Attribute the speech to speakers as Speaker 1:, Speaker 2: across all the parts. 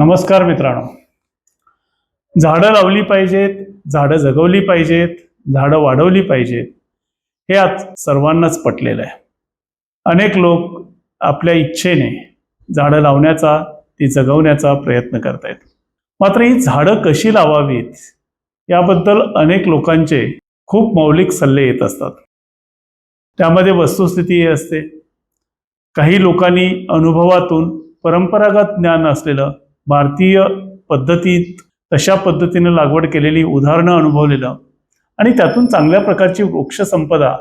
Speaker 1: नमस्कार मित्रांनो. झाडं लावली पाहिजेत झाडं जगवली पाहिजेत झाडं वाढवली पाहिजेत हे आज सर्वांनाच पटलेलं आहे. अनेक लोक आपल्या इच्छेने झाडं लावण्याचा ती जगवण्याचा प्रयत्न करत आहेत मात्र ही झाडं कशी लावावीत याबद्दल अनेक लोकांचे खूप मौलिक सल्ले येत असतात. त्यामध्ये वस्तुस्थिती असते. काही लोकांनी अनुभवातून परंपरागत ज्ञान असलेलं भारतीय पद्धतीत तशा पद्धतीनं लागवड केलेली उदाहरणं अनुभवलेलं आणि त्यातून चांगल्या प्रकारची वृक्षसंपदा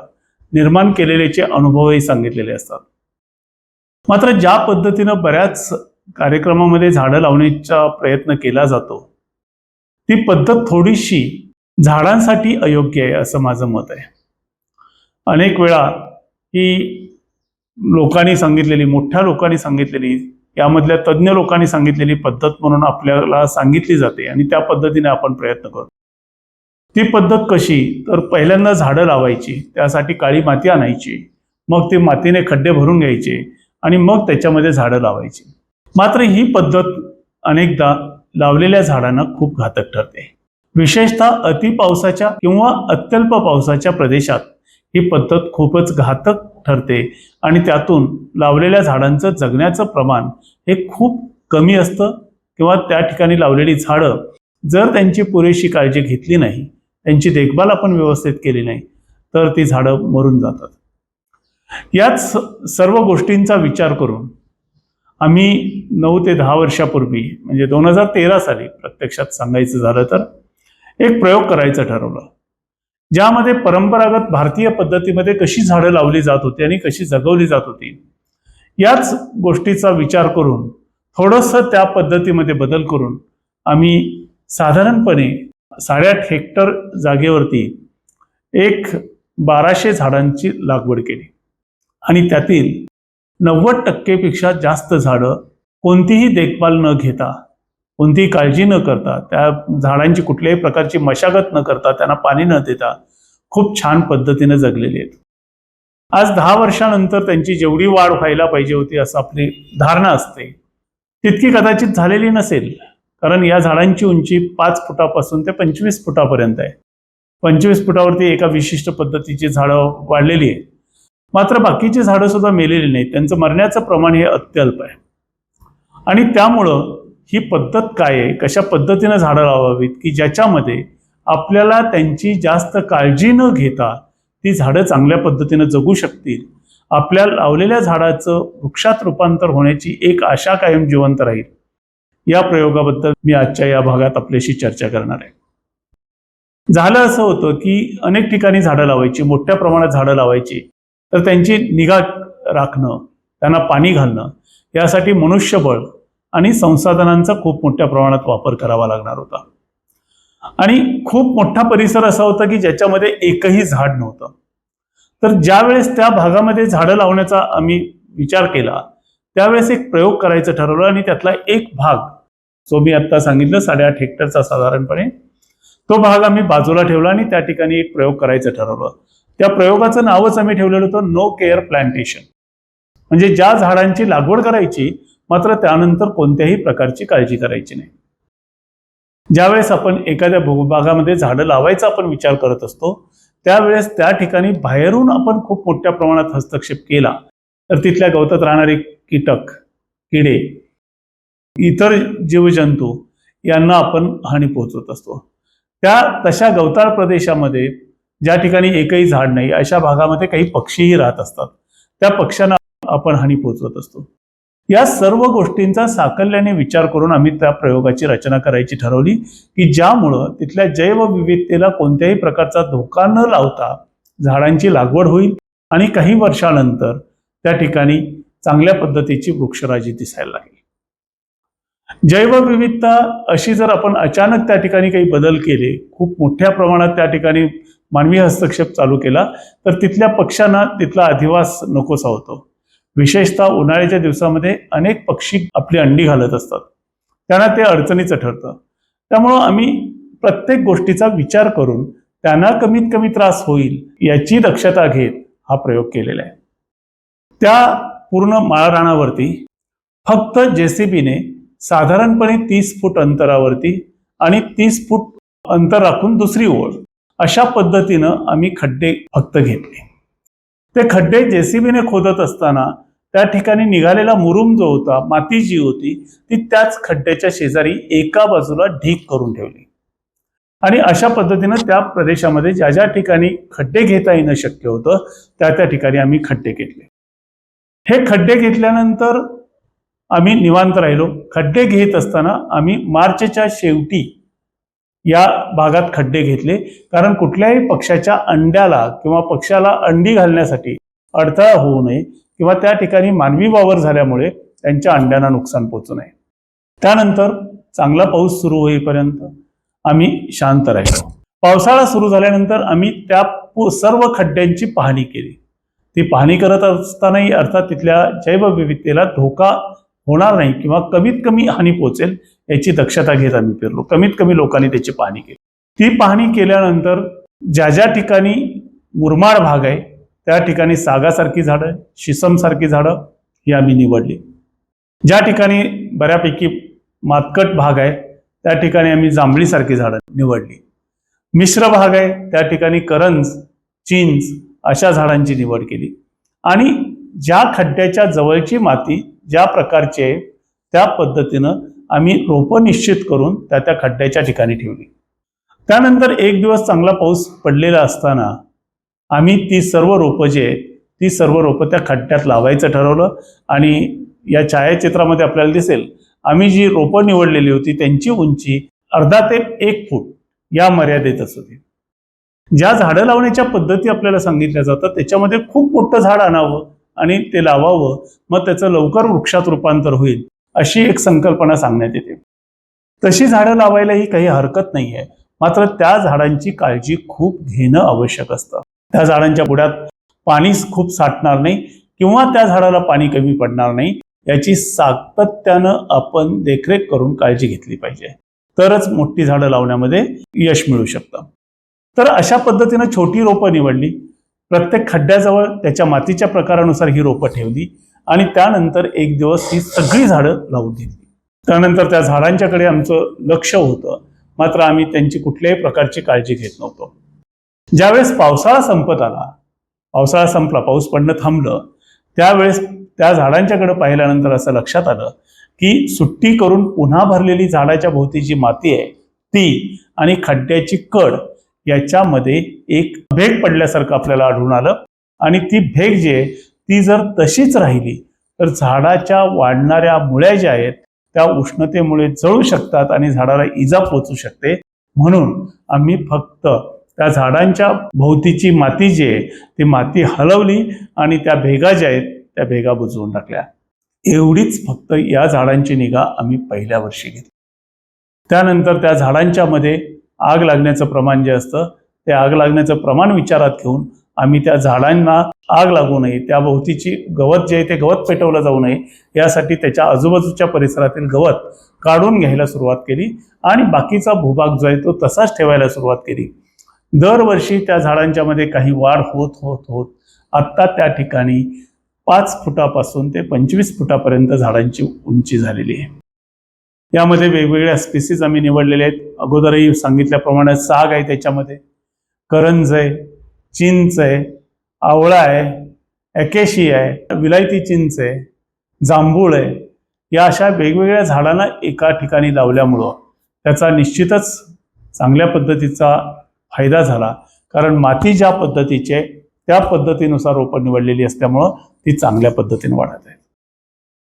Speaker 1: निर्माण केलेल्याचे अनुभवही सांगितलेले असतात. मात्र ज्या पद्धतीनं बऱ्याच कार्यक्रमामध्ये झाडं लावण्याचा प्रयत्न केला जातो ती पद्धत थोडीशी झाडांसाठी अयोग्य आहे असं माझं मत आहे. अनेक वेळा ही लोकांनी सांगितलेली मोठ्या लोकांनी सांगितलेली यामधल्या तज्ज्ञ लोकांनी सांगितलेली पद्धत म्हणून आपल्याला सांगितली जाते आणि त्या पद्धतीने आपण प्रयत्न करतो. ती पद्धत कशी? तर पहिल्यांदा झाडं लावायची त्यासाठी काळी माती आणायची मग ते मातीने खड्डे भरून घ्यायचे आणि मग त्याच्यामध्ये झाडं लावायची. मात्र ही पद्धत अनेकदा लावलेल्या झाडांना खूप घातक ठरते. विशेषतः अति पावसाच्या किंवा अत्यल्प पावसाच्या प्रदेशात ही पद्धत खूपच घातक ठरते. आणि त्यातून लावलेल्या झाडांचं जगण्याचं प्रमाण हे खूप कमी असतं किंवा त्या ठिकाणी लावलेली झाडं जर त्यांची पुरेशी काळजी घेतली नाही त्यांची देखभाल आपण व्यवस्थित केली नाही तर ती झाडं मरून जातात. याच सर्व गोष्टींचा विचार करून आम्ही नऊ ते दहा वर्षापूर्वी म्हणजे दोन हजार तेरा साली प्रत्यक्षात सांगायचं झालं तर एक प्रयोग करायचं ठरवलं. ज्यामध्ये परंपरागत भारतीय पद्धतीमध्ये कशी झाडं लावली जात होती आणि कशी जगवली जात होती याच गोष्टीचा विचार करून थोडंसं त्या पद्धतीमध्ये बदल करून आम्ही साधारणपणे साडेआठ हेक्टर जागेवरती एक बाराशे झाडांची लागवड केली. आणि त्यातील नव्वद टक्केपेक्षा जास्त झाडं कोणतीही देखभाल न घेता कोणतीही काळजी न करता त्या झाडांची कुठल्याही प्रकारची मशागत न करता त्यांना पाणी न देता खूप छान पद्धतीने जगलेली आहेत. आज दहा वर्षानंतर त्यांची जेवढी वाढ व्हायला पाहिजे होती असं आपली धारणा असते तितकी कदाचित झालेली नसेल. कारण या झाडांची उंची पाच फुटापासून ते पंचवीस फुटापर्यंत आहे. पंचवीस फुटावरती एका विशिष्ट पद्धतीची झाडं वाढलेली आहेत. मात्र बाकीची झाडं सुद्धा मेलेली नाहीत. त्यांचं मरण्याचं प्रमाण हे अत्यल्प आहे. आणि त्यामुळं ही पद्धत काय आहे? कशा पद्धतीनं झाडं लावावीत? की ज्याच्यामध्ये आपल्याला त्यांची जास्त काळजी न घेता ती झाडं चांगल्या पद्धतीनं जगू शकतील? आपल्या लावलेल्या झाडाचं वृक्षात रूपांतर होण्याची एक आशा कायम जिवंत राहील. या प्रयोगाबद्दल मी आजच्या या भागात आपल्याशी चर्चा करणार आहे. झालं असं होतं की अनेक ठिकाणी झाडं लावायची मोठ्या प्रमाणात झाडं लावायची. तर त्यांची निगा राखणं त्यांना पाणी घालणं यासाठी मनुष्यबळ आणि संसाधनांचा खूप मोठ्या प्रमाणात वापर करावा लागणार होता. आणि खूप मोठा परिसर असा होता की ज्याच्यामध्ये एकही झाड नव्हतं. तर ज्यावेळेस त्या भागामध्ये झाडं लावण्याचा आम्ही विचार केला त्यावेळेस एक प्रयोग करायचं ठरवलं आणि त्यातला एक भाग जो मी आत्ता सांगितलं साडेआठ हेक्टरचा साधारणपणे तो भाग आम्ही बाजूला ठेवला आणि त्या ठिकाणी एक प्रयोग करायचं ठरवलं. त्या प्रयोगाचं नावच आम्ही ठेवलेलं होतं नो केअर प्लांटेशन म्हणजे ज्या झाडांची लागवड करायची मात्र त्यानंतर कोणत्याही प्रकारची काळजी करायची नाही. ज्यावेळेस आपण एखाद्या भूभागामध्ये झाडं लावायचा आपण विचार करत असतो त्यावेळेस त्या ठिकाणी बाहेरून आपण खूप मोठ्या प्रमाणात हस्तक्षेप केला तर तिथल्या गवतात राहणारे कीटक किडे इतर जीवजंतू यांना आपण हानी पोहोचवत असतो. त्या तशा गवताळ प्रदेशामध्ये ज्या ठिकाणी एकही झाड नाही अशा भागामध्ये काही पक्षीही राहत असतात. त्या पक्ष्यांना आपण हानी पोहोचवत असतो. या सर्व गोष्टींचा साकल्याने विचार करून आम्ही त्या प्रयोगाची रचना करायची ठरवली की ज्यामुळं तिथल्या जैवविविधतेला कोणत्याही प्रकारचा धोका न लावता झाडांची लागवड होईल आणि काही वर्षानंतर त्या ठिकाणी चांगल्या पद्धतीची वृक्षराजी दिसायला लागली. जैवविविधता अशी जर आपण अचानक त्या ठिकाणी काही बदल केले खूप मोठ्या प्रमाणात त्या ठिकाणी मानवी हस्तक्षेप चालू केला तर तिथल्या पक्ष्यांना तिथला अधिवास नकोसा होतो. विशेषतः उन्हाळ्याच्या दिवसामध्ये अनेक पक्षी आपली अंडी घालत असतात. त्यांना ते अडचणीचं ठरतं. त्यामुळं आम्ही प्रत्येक गोष्टीचा विचार करून त्यांना कमीत कमी त्रास होईल याची दक्षता घेत हा प्रयोग केलेला आहे. त्या पूर्ण माळरानावरती फक्त जेसीबीने साधारणपणे तीस फूट अंतरावरती आणि तीस फूट अंतर राखून दुसरी ओळ अशा पद्धतीनं आम्ही खड्डे फक्त घेतले. ते खड्डे जेसीबीने खोदत असताना त्या ठिकाणी निघालेला मुरुम जो होता माती जी होती ती त्याच खड्ड्याच्या शेजारी एका बाजूला ढीक करून ठेवली. आणि अशा पद्धतीनं त्या प्रदेशामध्ये ज्या ज्या ठिकाणी खड्डे घेता येणं शक्य होतं त्या त्या ठिकाणी आम्ही खड्डे घेतले. हे खड्डे घेतल्यानंतर आम्ही निवांत राहिलो. खड्डे घेत असताना आम्ही मार्चच्या शेवटी या भागात खड्डे घेतले. कारण कुठल्याही पक्षाच्या अंड्याला किंवा पक्षाला अंडी घालण्यासाठी अडथळा होऊ नये. किंवा त्या ठिकाणी मानवी वावर झाल्यामुळे त्यांच्या अंड्यांना नुकसान पोहोचू नये. त्यानंतर चांगला पाऊस सुरू होईपर्यंत आम्ही शांत राहिलो. पावसाळा सुरू झाल्यानंतर आम्ही त्या सर्व खड्ड्यांची पाहणी केली. ती पाहणी करत असतानाही अर्थात तिथल्या जैवविविधतेला धोका होणार नाही किंवा कमीत कमी हानी पोहोचेल याची दक्षता घेत आम्ही फिरलो. कमीत कमी लोकांनी त्याची पाहणी केली. ती पाहणी केल्यानंतर ज्या ज्या ठिकाणी मुरमाड भाग आहे त्या ठिकाणी सागासारखी झाडं शिसमसारखी झाडं ही आम्ही निवडली. ज्या ठिकाणी बऱ्यापैकी मातकट भाग आहे त्या ठिकाणी आम्ही जांभळीसारखी झाडं निवडली. मिश्र भाग आहे त्या ठिकाणी करंज चिंच अशा झाडांची निवड केली. आणि ज्या खड्ड्याच्या जवळची माती ज्या प्रकारची आहे त्या पद्धतीनं आम्ही रोपं निश्चित करून त्या त्या खड्ड्याच्या ठिकाणी ठेवली. त्यानंतर एक दिवस चांगला पाऊस पडलेला असताना आम्ही ती सर्व रोपं जी आहेत ती सर्व रोपं त्या खड्ड्यात लावायचं ठरवलं आणि या छायाचित्रामध्ये आपल्याला दिसेल आम्ही जी रोपं निवडलेली होती त्यांची उंची अर्धा ते एक फूट या मर्यादेतच होती. ज्या झाडं लावण्याच्या पद्धती आपल्याला सांगितल्या जातात त्याच्यामध्ये खूप मोठं झाड आणावं आणि ते लावावं मग त्याचं लवकर वृक्षात रूपांतर होईल अशी एक संकल्पना सांगण्यात येते. तशी झाडं लावायलाही काही हरकत नाही आहे मात्र त्या झाडांची काळजी खूप घेणं आवश्यक असतं. त्या झाडांच्या पुढ्यात पाणी खूप साठणार नाही किंवा त्या झाडाला पाणी कमी पडणार नाही याची सातत्यानं आपण देखरेख करून काळजी घेतली पाहिजे. तरच मोठी झाडं लावण्यामध्ये यश मिळू शकतं. तर अशा पद्धतीनं छोटी रोपं निवडली. प्रत्येक खड्ड्याजवळ त्याच्या मातीच्या प्रकारानुसार ही रोपं ठेवली आणि त्यानंतर एक दिवस ही सगळी झाडं लावून दिली. त्यानंतर त्या झाडांच्याकडे आमचं लक्ष होतं. मात्र आम्ही त्यांची कुठल्याही प्रकारची काळजी घेत नव्हतो. ज्यावेळेस पावसाळा संपत आला पावसाळा संपला पाऊस पडणं थांबलं त्यावेळेस त्या झाडांच्याकडे पाहिल्यानंतर असं लक्षात आलं की सुट्टी करून पुन्हा भरलेली झाडाच्या भोवती जी माती आहे ती आणि खड्ड्याची कड याच्यामध्ये एक भेग पडल्यासारखं आपल्याला आढळून आलं आणि ती भेग जी आहे ती जर तशीच राहिली तर झाडाच्या वाढणाऱ्या मुळ्या ज्या आहेत त्या उष्णतेमुळे जळू शकतात आणि झाडाला इजा पोचू शकते. म्हणून आम्ही फक्त त्या झाडांच्या भोवतीची माती जी आहे ती माती हलवली आणि त्या भेगा ज्या आहेत त्या भेगा बुजवून टाकल्या. एवढीच फक्त या झाडांची निगा आम्ही पहिल्या वर्षी घेतली. त्यानंतर त्या झाडांच्या मध्ये आग लागण्याचं प्रमाण जे असतं ते आग लागण्याचं प्रमाण विचारात घेऊन आम्ही त्या झाडांना आग लागू नये त्या भोवतीची गवत जे आहे ते गवत पेटवलं जाऊ नये यासाठी त्याच्या आजूबाजूच्या परिसरातील गवत काढून घ्यायला सुरुवात केली आणि बाकीचा भूभाग जो आहे तो तसाच ठेवायला सुरुवात केली. दरवर्षी त्या झाडांच्या मध्ये काही वाढ होत होत होत. आत्ता त्या ठिकाणी पाच फुटापासून ते पंचवीस फुटापर्यंत झाडांची उंची झालेली आहे. यामध्ये वेगवेगळ्या स्पीसीज आम्ही निवडलेल्या आहेत. अगोदरही सांगितल्याप्रमाणे साग आहे त्याच्यामध्ये. करंज आहे चिंच आहे आवळा आहे ॲकेशी आहे विलायती चिंच आहे जांभूळ आहे. या अशा वेगवेगळ्या झाडांना एका ठिकाणी लावल्यामुळं त्याचा निश्चितच चांगल्या पद्धतीचा फायदा झाला. कारण माती ज्या पद्धतीची आहे त्या पद्धतीनुसार रोपं निवडलेली असल्यामुळं ती चांगल्या पद्धतीने वाढत आहे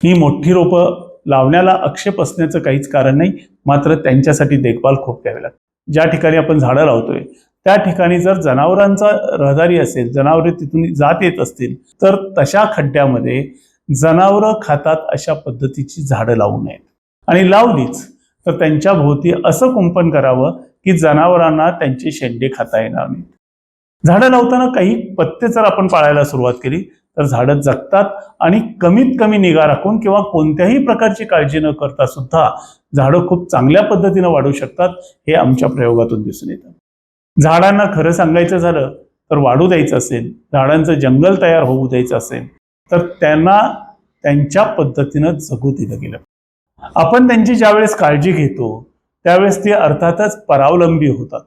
Speaker 1: ही मोठी रोपं लावण्याला आक्षेप असण्याचं काहीच कारण नाही मात्र त्यांच्यासाठी देखभाल खूप द्यावी लागते. ज्या ठिकाणी आपण झाडं लावतोय त्या ठिकाणी जर जनावरांचा रहदारी असेल जनावरे तिथून जात येत असतील तर तशा खड्ड्यामध्ये जनावरं खातात अशा पद्धतीची झाडं लावू नयेत. आणि लावलीच तर त्यांच्या भोवती असं कुंपण करावं की जनावरांना त्यांचे शेंडे खाता येणार नाहीत. झाडं लावताना काही? पत्ते जर आपण पाळायला सुरुवात केली तर झाडं जगतात आणि कमीत कमी निगा राखून किंवा कोणत्याही प्रकारची काळजी न करता सुद्धा झाडं खूप चांगल्या पद्धतीनं वाढू शकतात हे आमच्या प्रयोगातून दिसून येतं. झाडांना खरं सांगायचं झालं तर वाढू द्यायचं असेल झाडांचं जंगल तयार होऊ द्यायचं असेल तर त्यांना त्यांच्या पद्धतीनं जगू दिलं गेलं. आपण त्यांची ज्यावेळेस काळजी घेतो त्यावेळेस ते अर्थातच परावलंबी होतात.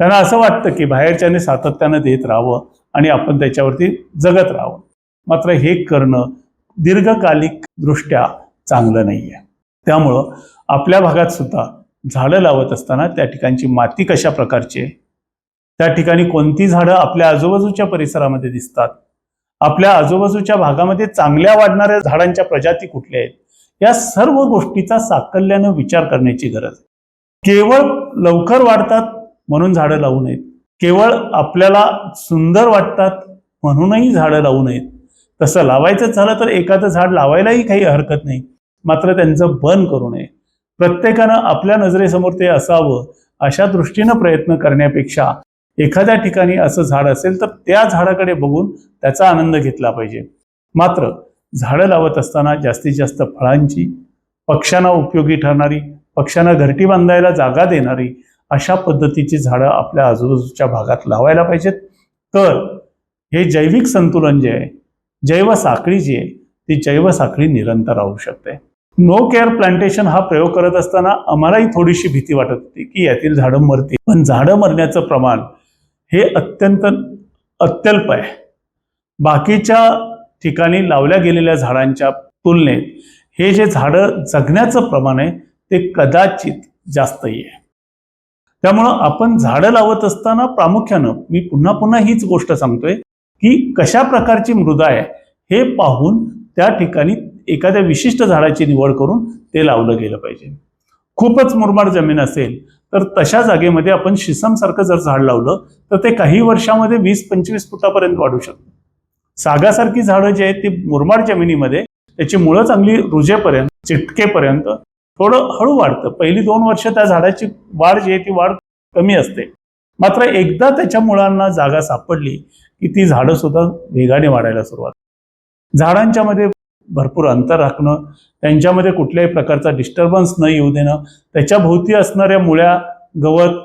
Speaker 1: त्यांना असं वाटतं की बाहेरच्याने सातत्यानं देत राहावं आणि आपण त्याच्यावरती जगत राहावं. मात्र हे करणं दीर्घकालिक दृष्ट्या चांगलं नाही आहे त्यामुळं आपल्या भागात सुद्धा झाडं लावत असताना त्या ठिकाणची माती कशा प्रकारची आहे? त्या ठिकाणी कोणती झाडं आपल्या आजूबाजूच्या परिसरामध्ये दिसतात? आपल्या आजूबाजूच्या भागामध्ये चांगल्या वाढणाऱ्या झाडांच्या प्रजाती कुठल्या आहेत? या सर्व गोष्टीचा साकल्यानं विचार करण्याची गरज आहे. केवळ लवकर वाढतात म्हणून झाडं लावू नयेत. केवळ आपल्याला सुंदर वाटतात म्हणूनही झाडं लावू नयेत. तसं लावायचं झालं तर एखादं झाड लावायलाही काही हरकत नाही. मात्र त्यांचं बन करू नये. प्रत्येकानं आपल्या नजरेसमोर ते असावं अशा दृष्टीनं प्रयत्न करण्यापेक्षा एखाद्या ठिकाणी असं झाड असेल तर त्या झाडाकडे बघून त्याचा आनंद घेतला पाहिजे. मात्र झाडं लावत असताना जास्तीत जास्त फळांची पक्ष्यांना उपयोगी ठरणारी पक्ष्यांना घरटी बांधायला जागा देणारी अशा पद्धतीची झाडं आपल्या आजूबाजूच्या भागात लावायला पाहिजेत. तर हे जैविक संतुलन जे आहे जैव साखळी जी आहे ती जैव साखळी निरंतर राहू शकते. नो केअर प्लांटेशन हा प्रयोग करत असताना आम्हालाही थोडीशी भीती वाटत होती की यातील झाडं मरतील. पण झाडं मरण्याचं प्रमाण हे अत्यंत अत्यल्प आहे. बाकीच्या ठिकाणी लावल्या गेलेल्या झाडांच्या तुलनेत हे जे झाडं जगण्याचं प्रमाण आहे ते कदाचित जास्त आहे त्यामुळं आपण झाडं लावत असताना प्रामुख्यानं मी पुन्हा पुन्हा हीच गोष्ट सांगतोय की कशा प्रकारची मृदा आहे हे पाहून त्या ठिकाणी एखाद्या विशिष्ट झाडाची निवड करून ते लावलं गेलं पाहिजे. खूपच मुरमाड जमीन असेल तर तशा जागेमध्ये आपण शिसमसारखं जर झाड लावलं तर ते काही वर्षामध्ये वीस पंचवीस फुटापर्यंत वाढू शकतं. सागासारखी झाडं जी आहेत ती मुरमाड जमिनीमध्ये त्याची मुळं चांगली रुजेपर्यंत चिटकेपर्यंत थोडं हळू वाढतं. पहिली दोन वर्ष त्या झाडाची वाढ जी आहे ती वाढ कमी असते. मात्र एकदा त्याच्या मुळांना जागा सापडली की ती झाडं सुद्धा वेगाने वाढायला सुरुवात. झाडांच्या मध्ये भरपूर अंतर राखणं त्यांच्यामध्ये कुठल्याही प्रकारचा डिस्टर्बन्स न येऊ देणं त्याच्या भोवती असणाऱ्या मुळ्या गवत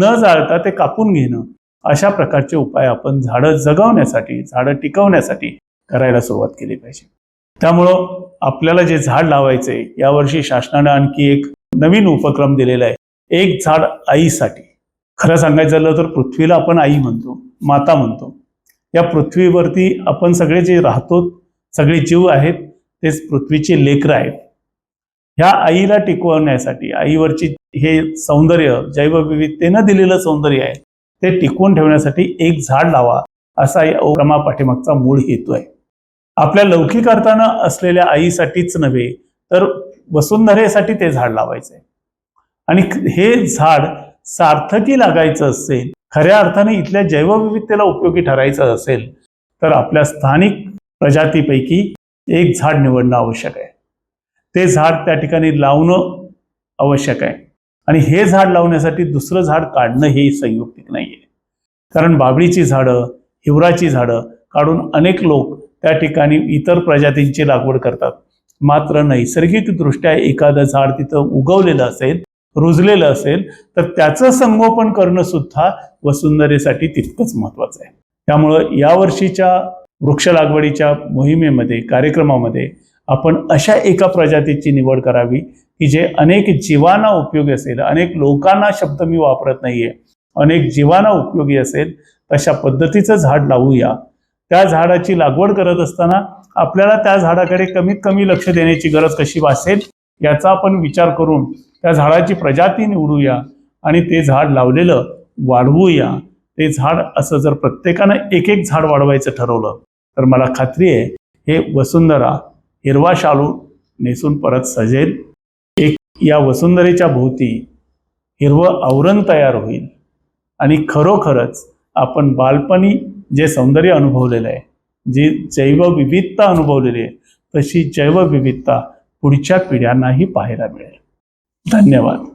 Speaker 1: न जाळता ते कापून घेणं अशा प्रकारचे उपाय आपण झाडं जगवण्यासाठी झाडं टिकवण्यासाठी करायला सुरुवात केली पाहिजे. त्यामुळं आपल्याला जे झाड लावायचंय यावर्षी शासनानं आणखी एक नवीन उपक्रम दिलेला आहे. एक झाड आईसाठी. खरं सांगायचं झालं तर पृथ्वीला आपण आई म्हणतो माता म्हणतो. या पृथ्वीवरती आपण सगळे जे राहतो सगळे जीव आहेत तेच पृथ्वीचे लेकरं आहेत. ह्या आईला टिकवण्यासाठी आईवरची हे सौंदर्य जैवविविधतेनं दिलेलं सौंदर्य आहे ते टिकवून ठेवण्यासाठी एक झाड लावा असा या उपक्रमा पाठीमागचा मूळ हेतू आहे. आपल्या लौकिक अर्थानं असलेल्या आईसाठीच नव्हे तर वसुंधरेसाठी ते झाड लावायचंय आणि हे झाड सार्थकी लागायचं असेल खऱ्या अर्थाने इथल्या जैवविविधतेला उपयोगी ठरायचं असेल तर आपल्या स्थानिक प्रजातीपैकी एक झाड निवडणं आवश्यक आहे. ते झाड त्या ठिकाणी लावणं आवश्यक आहे. आणि हे झाड लावण्यासाठी दुसरं झाड काढणं हे संयुक्तिक नाही आहे कारण बाबळीची झाडं हिवराची झाडं काढून अनेक लोक त्या ठिकाणी इतर प्रजातींची लागवड करतात. मात्र नैसर्गिकदृष्ट्या एखादं झाड तिथं उगवलेलं असेल रुजलेलं असेल तर त्याचं संगोपन करणं सुद्धा वसुंधरेसाठी तितकंच महत्त्वाचं आहे. त्यामुळं यावर्षीच्या वृक्ष लागवडीच्या मोहिमेमध्ये कार्यक्रमामध्ये आपण अशा एका प्रजातीची निवड करावी की जे अनेक जीवांना उपयोगी असेल अनेक लोकांना शब्द मी वापरत नाहीये अनेक जीवांना उपयोगी असेल तशा पद्धतीचं झाड लावूया त्या झाडाची लागवड करत असताना आपल्याला त्या झाडाकडे कमीत कमी लक्ष देण्याची गरज कशी भासेल याचा आपण विचार करून त्या झाडाची प्रजाती निवडूया आणि ते झाड लावलेलं वाढवूया. ते झाड असं जर प्रत्येकानं एक एक झाड वाढवायचं ठरवलं तर मला खात्री आहे हे वसुंधरा हिरवा शालू नेसून परत सजेल. एक या वसुंधरेच्या भोवती हिरवं आवरण तयार होईल आणि खरोखरच आपण बालपणी जे सौंदर्य अनुभवलेलं आहे जी जैवविविधता अनुभवलेली आहे तशी जैवविविधता पुढच्या पिढ्यांनाही पाहायला मिळेल. धन्यवाद.